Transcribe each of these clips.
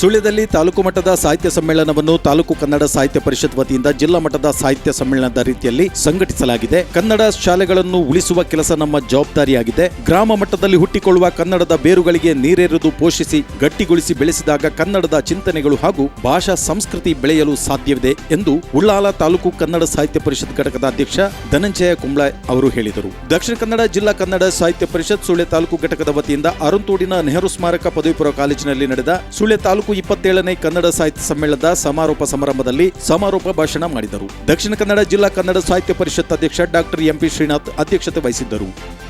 ಸುಳ್ಯದಲ್ಲಿ ತಾಲೂಕು ಮಟ್ಟದ ಸಾಹಿತ್ಯ ಸಮ್ಮೇಳನವನ್ನು ತಾಲೂಕು ಕನ್ನಡ ಸಾಹಿತ್ಯ ಪರಿಷತ್ ವತಿಯಿಂದ ಜಿಲ್ಲಾ ಮಟ್ಟದ ಸಾಹಿತ್ಯ ಸಮ್ಮೇಳನದ ರೀತಿಯಲ್ಲಿ ಸಂಘಟಿಸಲಾಗಿದೆ. ಕನ್ನಡ ಶಾಲೆಗಳನ್ನು ಉಳಿಸುವ ಕೆಲಸ ನಮ್ಮ ಜವಾಬ್ದಾರಿಯಾಗಿದೆ. ಗ್ರಾಮ ಮಟ್ಟದಲ್ಲಿ ಹುಟ್ಟಿಕೊಳ್ಳುವ ಕನ್ನಡದ ಬೇರುಗಳಿಗೆ ನೀರೆರೆದು ಪೋಷಿಸಿ, ಗಟ್ಟಿಗೊಳಿಸಿ ಬೆಳೆಸಿದಾಗ ಕನ್ನಡದ ಚಿಂತನೆಗಳು ಹಾಗೂ ಭಾಷಾ ಸಂಸ್ಕೃತಿ ಬೆಳೆಯಲು ಸಾಧ್ಯವಿದೆ ಎಂದು ಉಳ್ಳಾಲ ತಾಲೂಕು ಕನ್ನಡ ಸಾಹಿತ್ಯ ಪರಿಷತ್ ಘಟಕದ ಅಧ್ಯಕ್ಷ ಧನಂಜಯ ಕುಂಬ್ಳೆ ಅವರು ಹೇಳಿದರು. ದಕ್ಷಿಣ ಕನ್ನಡ ಜಿಲ್ಲಾ ಕನ್ನಡ ಸಾಹಿತ್ಯ ಪರಿಷತ್ ಸುಳ್ಯ ತಾಲೂಕು ಘಟಕದ ವತಿಯಿಂದ ಅರುಂತೋಡಿನ ನೆಹರು ಸ್ಮಾರಕ ಪದವಿ ಪೂರ್ವ ಕಾಲೇಜಿನಲ್ಲಿ ನಡೆದ ಸುಳ್ಯ ತಾಲೂಕು ಇಪ್ಪತ್ತೇಳನೇ ಕನ್ನಡ ಸಾಹಿತ್ಯ ಸಮ್ಮೇಳನದ ಸಮಾರೋಪ ಸಮಾರಂಭದಲ್ಲಿ ಸಮಾರೋಪ ಭಾಷಣ ಮಾಡಿದರು. ದಕ್ಷಿಣ ಕನ್ನಡ ಜಿಲ್ಲಾ ಕನ್ನಡ ಸಾಹಿತ್ಯ ಪರಿಷತ್ ಅಧ್ಯಕ್ಷ ಡಾಕ್ಟರ್ ಎಂಪಿ ಶ್ರೀನಾಥ್ ಅಧ್ಯಕ್ಷತೆ ವಹಿಸಿದ್ದರು.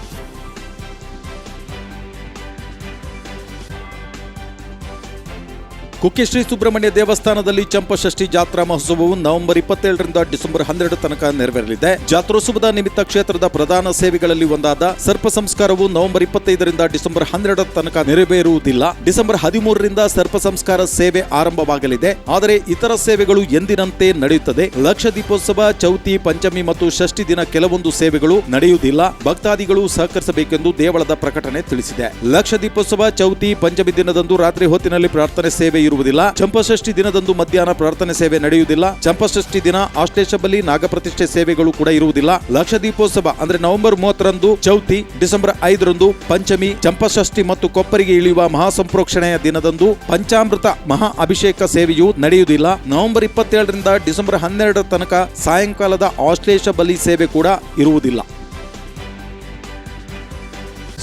ಕುಕ್ಕೆ ಶ್ರೀ ಸುಬ್ರಹ್ಮಣ್ಯ ದೇವಸ್ಥಾನದಲ್ಲಿ ಚಂಪಷಷ್ಠಿ ಜಾತ್ರಾ ಮಹೋತ್ಸವವು ನವೆಂಬರ್ ಇಪ್ಪತ್ತೇಳರಿಂದ ಡಿಸೆಂಬರ್ ಹನ್ನೆರಡು ತನಕ ನೆರವೇರಲಿದೆ. ಜಾತ್ರೋತ್ಸವದ ನಿಮಿತ್ತ ಕ್ಷೇತ್ರದ ಪ್ರಧಾನ ಸೇವೆಗಳಲ್ಲಿ ಒಂದಾದ ಸರ್ಪ ಸಂಸ್ಕಾರವು ನವೆಂಬರ್ ಇಪ್ಪತ್ತೈದರಿಂದ ಡಿಸೆಂಬರ್ ಹನ್ನೆರಡರ ತನಕ ನೆರವೇರುವುದಿಲ್ಲ. ಡಿಸೆಂಬರ್ ಹದಿಮೂರರಿಂದ ಸರ್ಪ ಸಂಸ್ಕಾರ ಸೇವೆ ಆರಂಭವಾಗಲಿದೆ. ಆದರೆ ಇತರ ಸೇವೆಗಳು ಎಂದಿನಂತೆ ನಡೆಯುತ್ತದೆ. ಲಕ್ಷ ದೀಪೋತ್ಸವ, ಚೌತಿ, ಪಂಚಮಿ ಮತ್ತು ಷಷ್ಠಿ ದಿನ ಕೆಲವೊಂದು ಸೇವೆಗಳು ನಡೆಯುವುದಿಲ್ಲ. ಭಕ್ತಾದಿಗಳು ಸಹಕರಿಸಬೇಕೆಂದು ದೇವಳದ ಪ್ರಕಟಣೆ ತಿಳಿಸಿದೆ. ಲಕ್ಷ ದೀಪೋತ್ಸವ, ಚೌತಿ, ಪಂಚಮಿ ದಿನದಂದು ರಾತ್ರಿ ಹೊತ್ತಿನಲ್ಲಿ ಪ್ರಾರ್ಥನೆ ಸೇವೆ ಇರುವುದಿಲ್ಲ. ಚಂಪಷಷ್ಠಿ ದಿನದಂದು ಮಧ್ಯಾಹ್ನ ಪ್ರಾರ್ಥನೆ ಸೇವೆ ನಡೆಯುವುದಿಲ್ಲ. ಚಂಪಷಷ್ಠಿ ದಿನ ಆಶ್ಲೇಷ ಬಲಿ ನಾಗಪ್ರತಿಷ್ಠೆ ಸೇವೆಗಳು ಕೂಡ ಇರುವುದಿಲ್ಲ. ಲಕ್ಷ ದೀಪೋತ್ಸವ ಅಂದ್ರೆ ನವೆಂಬರ್ ಮೂವತ್ತರಂದು ಚೌತಿ, ಡಿಸೆಂಬರ್ ಐದರಂದು ಪಂಚಮಿ, ಚಂಪಷಷ್ಠಿ ಮತ್ತು ಕೊಪ್ಪರಿಗೆ ಇಳಿಯುವ ಮಹಾಸಂಪ್ರೋಕ್ಷಣೆಯ ದಿನದಂದು ಪಂಚಾಮೃತ ಮಹಾ ಅಭಿಷೇಕ ಸೇವೆಯು ನಡೆಯುವುದಿಲ್ಲ. ನವೆಂಬರ್ ಇಪ್ಪತ್ತೇಳರಿಂದ ಡಿಸೆಂಬರ್ ಹನ್ನೆರಡರ ತನಕ ಸಾಯಂಕಾಲದ ಆಶ್ಲೇಷ ಬಲಿ ಸೇವೆ ಕೂಡ ಇರುವುದಿಲ್ಲ.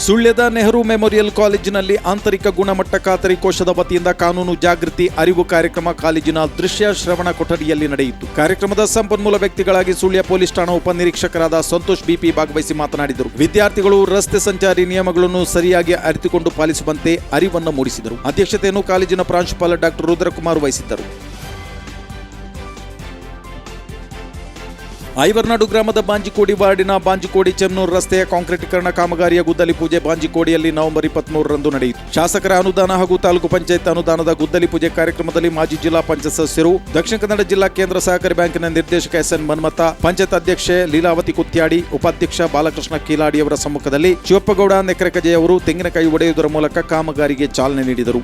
ಸುಳ್ಯದ ನೆಹರು ಮೆಮೋರಿಯಲ್ ಕಾಲೇಜಿನಲ್ಲಿ ಆಂತರಿಕ ಗುಣಮಟ್ಟ ಖಾತರಿ ಕೋಶದ ವತಿಯಿಂದ ಕಾನೂನು ಜಾಗೃತಿ, ಅರಿವು ಕಾರ್ಯಕ್ರಮ ಕಾಲೇಜಿನ ದೃಶ್ಯ ಶ್ರವಣ ಕೊಠಡಿಯಲ್ಲಿ ನಡೆಯಿತು. ಕಾರ್ಯಕ್ರಮದ ಸಂಪನ್ಮೂಲ ವ್ಯಕ್ತಿಗಳಾಗಿ ಸುಳ್ಯ ಪೊಲೀಸ್ ಠಾಣಾ ಉಪನಿರೀಕ್ಷಕರಾದ ಸಂತೋಷ್ ಬಿಪಿ ಭಾಗವಹಿಸಿ ಮಾತನಾಡಿದರು. ವಿದ್ಯಾರ್ಥಿಗಳು ರಸ್ತೆ ಸಂಚಾರಿ ನಿಯಮಗಳನ್ನು ಸರಿಯಾಗಿ ಅರಿತುಕೊಂಡು ಪಾಲಿಸುವಂತೆ ಅರಿವನ್ನು ಮೂಡಿಸಿದರು. ಅಧ್ಯಕ್ಷತೆಯನ್ನು ಕಾಲೇಜಿನ ಪ್ರಾಂಶುಪಾಲ ಡಾಕ್ಟರ್ ರುದ್ರಕುಮಾರ್ ವಹಿಸಿದ್ದರು. ಐವರ್ನಾಡು ಗ್ರಾಮದ ಬಾಂಜಿಕೋಡಿ ವಾರ್ಡಿನ ಬಾಂಜಿಕೋಡಿ ಚೆನ್ನೂರು ರಸ್ತೆಯ ಕಾಂಕ್ರೀಟೀಕರಣ ಕಾಮಗಾರಿಯ ಗುದ್ದಲಿ ಪೂಜೆ ಬಾಂಜಿಕೋಡಿಯಲ್ಲಿ ನವೆಂಬರ್ ಇಪ್ಪತ್ಮೂರರಂದು ನಡೆಯಿತು. ಶಾಸಕರ ಅನುದಾನ ಹಾಗೂ ತಾಲೂಕು ಪಂಚಾಯತ್ ಅನುದಾನದ ಗುದ್ದಲಿ ಪೂಜೆ ಕಾರ್ಯಕ್ರಮದಲ್ಲಿ ಮಾಜಿ ಜಿಲ್ಲಾ ಪಂಚಾಯತ್ ಸದಸ್ಯರು, ದಕ್ಷಿಣ ಕನ್ನಡ ಜಿಲ್ಲಾ ಕೇಂದ್ರ ಸಹಕಾರಿ ಬ್ಯಾಂಕಿನ ನಿರ್ದೇಶಕ ಎಸ್ ಎನ್ ಮನ್ಮತ ಪಂಚಾಯತ್ ಅಧ್ಯಕ್ಷೆ ಲೀಲಾವತಿ ಕುತ್ಯಾಡಿ, ಉಪಾಧ್ಯಕ್ಷ ಬಾಲಕೃಷ್ಣ ಕೀಲಾಡಿ ಅವರ ಸಮ್ಮುಖದಲ್ಲಿ ಶಿವಪ್ಪಗೌಡ, ನೆಕರೆಕಜೆ ಅವರು ತೆಂಗಿನಕಾಯಿ ಒಡೆಯುವುದರ ಮೂಲಕ ಕಾಮಗಾರಿಗೆ ಚಾಲನೆ ನೀಡಿದರು.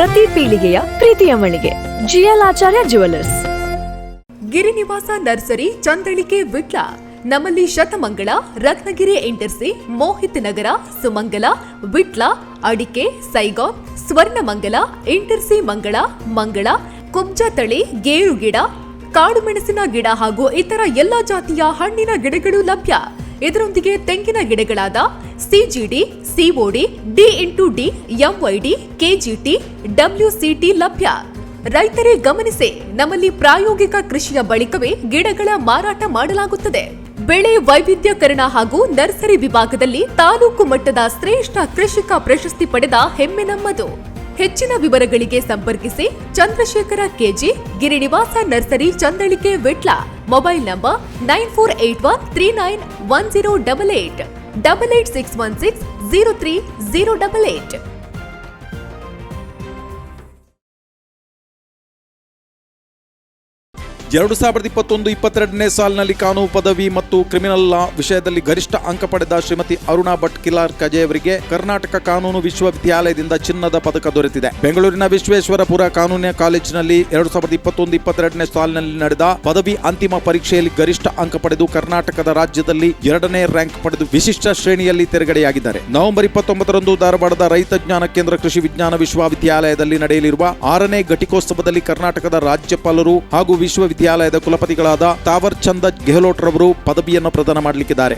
ಪ್ರತಿ ಪೀಳಿಗೆಯ ಪ್ರೀತಿಯ ಮಳಿಗೆ. GL Acharya jewellers Girinivasa nursery Chandalike Vitla. ನಮ್ಮಲ್ಲಿ ಶತಮಂಗಳ, ರತ್ನಗಿರಿ ಇಂಟರ್ಸಿ, ಮೋಹಿತ್ ನಗರ, ಸುಮಂಗಲ, ವಿಟ್ಲ, ಅಡಿಕೆ ಸೈಗಾನ್ ಸ್ವರ್ಣಮಂಗಲ, ಇಂಟರ್ಸಿ ಮಂಗಳ ಮಂಗಳ, ಕುಬ್ಜ ತಳಿ ಗೇರು ಗಿಡ ಕಾಡು ಮೆಣಸಿನ ಗಿಡ ಹಾಗೂ ಇತರ ಎಲ್ಲ ಜಾತಿಯ ಹಣ್ಣಿನ ಗಿಡಗಳು ಲಭ್ಯ. ಇದರೊಂದಿಗೆ ತೆಂಗಿನ ಗಿಡಗಳಾದ CGD COD D into D MYD KGT WCT ಲಭ್ಯ. ರೈತರೇ ಗಮನಿಸಿ, ನಮ್ಮಲ್ಲಿ ಪ್ರಾಯೋಗಿಕ ಕೃಷಿಯ ಬಳಿಕವೇ ಗಿಡಗಳ ಮಾರಾಟ ಮಾಡಲಾಗುತ್ತದೆ. ಬೆಳೆ ವೈವಿಧ್ಯಕರಣ ಹಾಗೂ ನರ್ಸರಿ ವಿಭಾಗದಲ್ಲಿ ತಾಲೂಕು ಮಟ್ಟದ ಶ್ರೇಷ್ಠ ಕೃಷಿಕ ಪ್ರಶಸ್ತಿ ಪಡೆದ ಹೆಮ್ಮೆ ನಮ್ಮದು. ಹೆಚ್ಚಿನ ವಿವರಗಳಿಗೆ ಸಂಪರ್ಕಿಸಿ Chandrashekara KG Girinivasa nursery, Chandalike, Vitla. Mobile number nine four eight one three nine one zero double eight double eight six one six zero three zero double eight. ಎರಡು ಸಾವಿರದ ಇಪ್ಪತ್ತೊಂದು, ಇಪ್ಪತ್ತೆರಡನೇ ಸಾಲಿನಲ್ಲಿ ಕಾನೂನು ಪದವಿ ಮತ್ತು ಕ್ರಿಮಿನಲ್ ಲಾ ವಿಷಯದಲ್ಲಿ ಗರಿಷ್ಠ ಅಂಕ ಪಡೆದ ಶ್ರೀಮತಿ ಅರುಣಾ ಭಟ್ ಕಿಲಾರ್ ಕಜೆ ಅವರಿಗೆ ಕರ್ನಾಟಕ ಕಾನೂನು ವಿಶ್ವವಿದ್ಯಾಲಯದಿಂದ ಚಿನ್ನದ ಪದಕ ದೊರೆತಿದೆ. ಬೆಂಗಳೂರಿನ ವಿಶ್ವೇಶ್ವರಪುರ ಕಾನೂನಿನ ಕಾಲೇಜಿನಲ್ಲಿ ಎರಡು ಸಾವಿರದ ಇಪ್ಪತ್ತೊಂದು, ಇಪ್ಪತ್ತೆರಡನೇ ಸಾಲಿನಲ್ಲಿ ನಡೆದ ಪದವಿ ಅಂತಿಮ ಪರೀಕ್ಷೆಯಲ್ಲಿ ಗರಿಷ್ಠ ಅಂಕ ಪಡೆದು ಕರ್ನಾಟಕದ ರಾಜ್ಯದಲ್ಲಿ ಎರಡನೇ ರ್ಯಾಂಕ್ ಪಡೆದು ವಿಶಿಷ್ಟ ಶ್ರೇಣಿಯಲ್ಲಿ ತೆರೆಗಡೆಯಾಗಿದ್ದಾರೆ. ನವೆಂಬರ್ ಇಪ್ಪತ್ತೊಂಬತ್ತರಂದು ಧಾರವಾಡದ ರೈತ ಜ್ಞಾನ ಕೇಂದ್ರ ಕೃಷಿ ವಿಜ್ಞಾನ ವಿಶ್ವವಿದ್ಯಾಲಯದಲ್ಲಿ ನಡೆಯಲಿರುವ ಆರನೇ ಘಟಿಕೋತ್ಸವದಲ್ಲಿ ಕರ್ನಾಟಕದ ರಾಜ್ಯಪಾಲರು ಹಾಗೂ ವಿಶ್ವವಿದ್ಯಾಲಯದ ಕುಲಪತಿಗಳಾದ ತಾವರ್ ಚಂದ ಗೆಹ್ಲೋಟ್ ರವರು ಪದವಿಯನ್ನು ಪ್ರದಾನ ಮಾಡಲಿಕ್ಕಿದ್ದಾರೆ.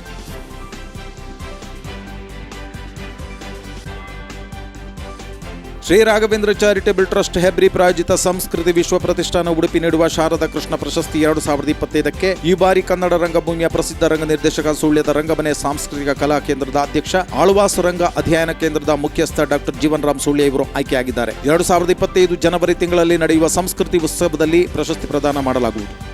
ಶ್ರೀ ರಾಘವೇಂದ್ರ ಚಾರಿಟೇಬಲ್ ಟ್ರಸ್ಟ್ ಹೆಬ್ರಿ ಪ್ರಾಯೋಜಿತ ಸಂಸ್ಕೃತಿ ವಿಶ್ವ ಪ್ರತಿಷ್ಠಾನ ಉಡುಪಿ ನೀಡುವ ಶಾರದಾ ಕೃಷ್ಣ ಪ್ರಶಸ್ತಿ ಎರಡು ಸಾವಿರದ ಇಪ್ಪತ್ತೈದಕ್ಕೆ ಈ ಬಾರಿ ಕನ್ನಡ ರಂಗಭೂಮಿಯ ಪ್ರಸಿದ್ಧ ರಂಗ ನಿರ್ದೇಶಕ ಸುಳ್ಯದ ರಂಗಮನೆ ಸಾಂಸ್ಕೃತಿಕ ಕಲಾ ಕೇಂದ್ರದ ಅಧ್ಯಕ್ಷ, ಆಳ್ವಾಸ್ ರಂಗ ಅಧ್ಯಯನ ಕೇಂದ್ರದ ಮುಖ್ಯಸ್ಥ ಡಾಕ್ಟರ್ ಜೀವನ್ ರಾಮ್ ಸುಳ್ಯ ಇವರು ಆಯ್ಕೆಯಾಗಿದ್ದಾರೆ. ಎರಡು ಸಾವಿರದ ಇಪ್ಪತ್ತೈದು ಜನವರಿ ತಿಂಗಳಲ್ಲಿ ನಡೆಯುವ ಸಂಸ್ಕೃತಿ ಉತ್ಸವದಲ್ಲಿ ಪ್ರಶಸ್ತಿ ಪ್ರದಾನ ಮಾಡಲಾಗುವುದು.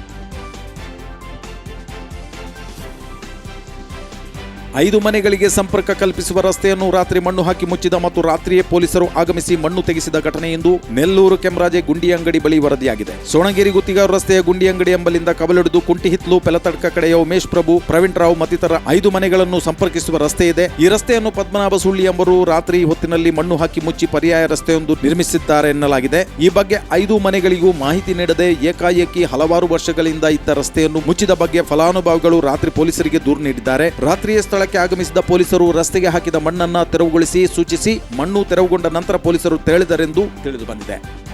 ಐದು ಮನೆಗಳಿಗೆ ಸಂಪರ್ಕ ಕಲ್ಪಿಸುವ ರಸ್ತೆಯನ್ನು ರಾತ್ರಿ ಮಣ್ಣು ಹಾಕಿ ಮುಚ್ಚಿದ ಮತ್ತು ರಾತ್ರಿಯೇ ಪೊಲೀಸರು ಆಗಮಿಸಿ ಮಣ್ಣು ತೆಗೆಸಿದ ಘಟನೆ ಎಂದು ನೆಲ್ಲೂರು ಕೆಮರಾಜೆ ಗುಂಡಿ ಅಂಗಡಿ ಬಳಿ ವರದಿಯಾಗಿದೆ. ಸೋಣಗಿರಿ ಗುತ್ತಿಗಾರು ರಸ್ತೆಯ ಗುಂಡಿ ಅಂಗಡಿ ಎಂಬಲ್ಲಿಂದ ಕಬಲಿಡಿದು ಕುಂಟಿಹಿತ್ಲು ಪೆಲತಡ್ಕ ಕಡೆಯ ಉಮೇಶ್ ಪ್ರಭು, ಪ್ರವೀಣ್ ರಾವ್ ಮತ್ತಿತರ ಐದು ಮನೆಗಳನ್ನು ಸಂಪರ್ಕಿಸುವ ರಸ್ತೆ ಇದೆ. ಈ ರಸ್ತೆಯನ್ನು ಪದ್ಮನಾಭ ಸುಳ್ಳಿ ಎಂಬರು ರಾತ್ರಿ ಹೊತ್ತಿನಲ್ಲಿ ಮಣ್ಣು ಹಾಕಿ ಮುಚ್ಚಿ ಪರ್ಯಾಯ ರಸ್ತೆಯೊಂದು ನಿರ್ಮಿಸಿದ್ದಾರೆ ಎನ್ನಲಾಗಿದೆ. ಈ ಬಗ್ಗೆ ಐದು ಮನೆಗಳಿಗೂ ಮಾಹಿತಿ ನೀಡದೆ ಏಕಾಏಕಿ ಹಲವಾರು ವರ್ಷಗಳಿಂದ ಇದ್ದ ರಸ್ತೆಯನ್ನು ಮುಚ್ಚಿದ ಬಗ್ಗೆ ಫಲಾನುಭವಿಗಳು ರಾತ್ರಿ ಪೊಲೀಸರಿಗೆ ದೂರು ನೀಡಿದ್ದಾರೆ. ರಾತ್ರಿಯ ಸ್ಥಳಕ್ಕೆ ಆಗಮಿಸಿದ ಪೊಲೀಸರು ರಸ್ತೆಗೆ ಹಾಕಿದ ಮಣ್ಣನ್ನ ತೆರವುಗೊಳಿಸಿ ಸೂಚಿಸಿ ಮಣ್ಣು ತೆರವುಗೊಂಡ ನಂತರ ಪೊಲೀಸರು ತೆರಳಿದರೆಂದು ತಿಳಿದು ಬಂದಿದೆ.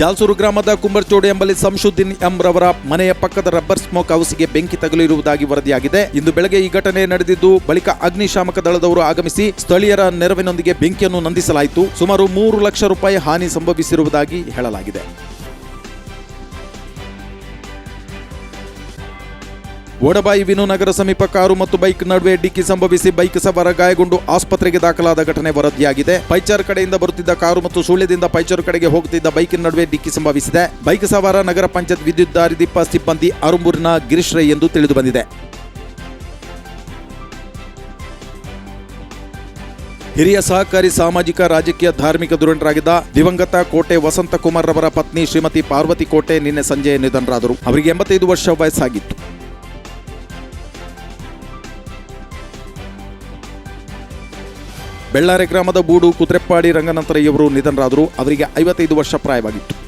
ಜಾಲ್ಸೂರು ಗ್ರಾಮದ ಕುಂಬರ್ಚೋಡು ಎಂಬಲ್ಲಿ ಸಂಶುದ್ದೀನ್ ಎಂ ರವರ ಮನೆಯ ಪಕ್ಕದ ರಬ್ಬರ್ ಸ್ಮೋಕ್ ಹೌಸ್ಗೆ ಬೆಂಕಿ ತಗುಲಿರುವುದಾಗಿ ವರದಿಯಾಗಿದೆ. ಇಂದು ಬೆಳಗ್ಗೆ ಈ ಘಟನೆ ನಡೆದಿದ್ದು ಬಳಿಕ ಅಗ್ನಿಶಾಮಕ ದಳದವರು ಆಗಮಿಸಿ ಸ್ಥಳೀಯರ ನೆರವಿನೊಂದಿಗೆ ಬೆಂಕಿಯನ್ನು ನಂದಿಸಲಾಯಿತು. ಸುಮಾರು ಮೂರು ಲಕ್ಷ ರೂಪಾಯಿ ಹಾನಿ ಸಂಭವಿಸಿರುವುದಾಗಿ ಹೇಳಲಾಗಿದೆ. ಓಡಬಾಯಿ ವಿನು ನಗರ ಸಮೀಪ ಕಾರು ಮತ್ತು ಬೈಕ್ ನಡುವೆ ಡಿಕ್ಕಿ ಸಂಭವಿಸಿ ಬೈಕ್ ಸವಾರ ಗಾಯಗೊಂಡು ಆಸ್ಪತ್ರೆಗೆ ದಾಖಲಾದ ಘಟನೆ ವರದಿಯಾಗಿದೆ. ಪೈಚರ್ ಕಡೆಯಿಂದ ಬರುತ್ತಿದ್ದ ಕಾರು ಮತ್ತು ಸುಳ್ಯದಿಂದ ಪೈಚರ್ ಕಡೆಗೆ ಹೋಗುತ್ತಿದ್ದ ಬೈಕಿನ ನಡುವೆ ಡಿಕ್ಕಿ ಸಂಭವಿಸಿದೆ. ಬೈಕ್ ಸವಾರ ನಗರ ಪಂಚಾಯತ್ ವಿದ್ಯುತ್ ದಾರಿದೀಪ ಸಿಬ್ಬಂದಿ ಅರುಂಬೂರಿನ ಗಿರೀಶ್ ರೈ ಎಂದು ತಿಳಿದು ಬಂದಿದೆ ಹಿರಿಯ ಸಹಕಾರಿ ಸಾಮಾಜಿಕ ರಾಜಕೀಯ ಧಾರ್ಮಿಕ ಧುರಂಡರಾಗಿದ್ದ ದಿವಂಗತ ಕೋಟೆ ವಸಂತಕುಮಾರ್ ರವರ ಪತ್ನಿ ಶ್ರೀಮತಿ ಪಾರ್ವತಿ ಕೋಟೆ ನಿನ್ನೆ ಸಂಜೆ ನಿಧನರಾದರು. ಅವರಿಗೆ ಎಂಬತ್ತೈದು ವರ್ಷ ವಯಸ್ಸಾಗಿತ್ತು. ಬೆಳ್ಳಾರೆ ಗ್ರಾಮದ ಬೂಡು ಕುದ್ರೆಪ್ಪಾಡಿ ರಂಗನಂತರ ಇವರು ನಿಧನರಾದರು. ಅವರಿಗೆ ಐವತ್ತೈದು ವರ್ಷ ಪ್ರಾಯವಾಗಿತ್ತು.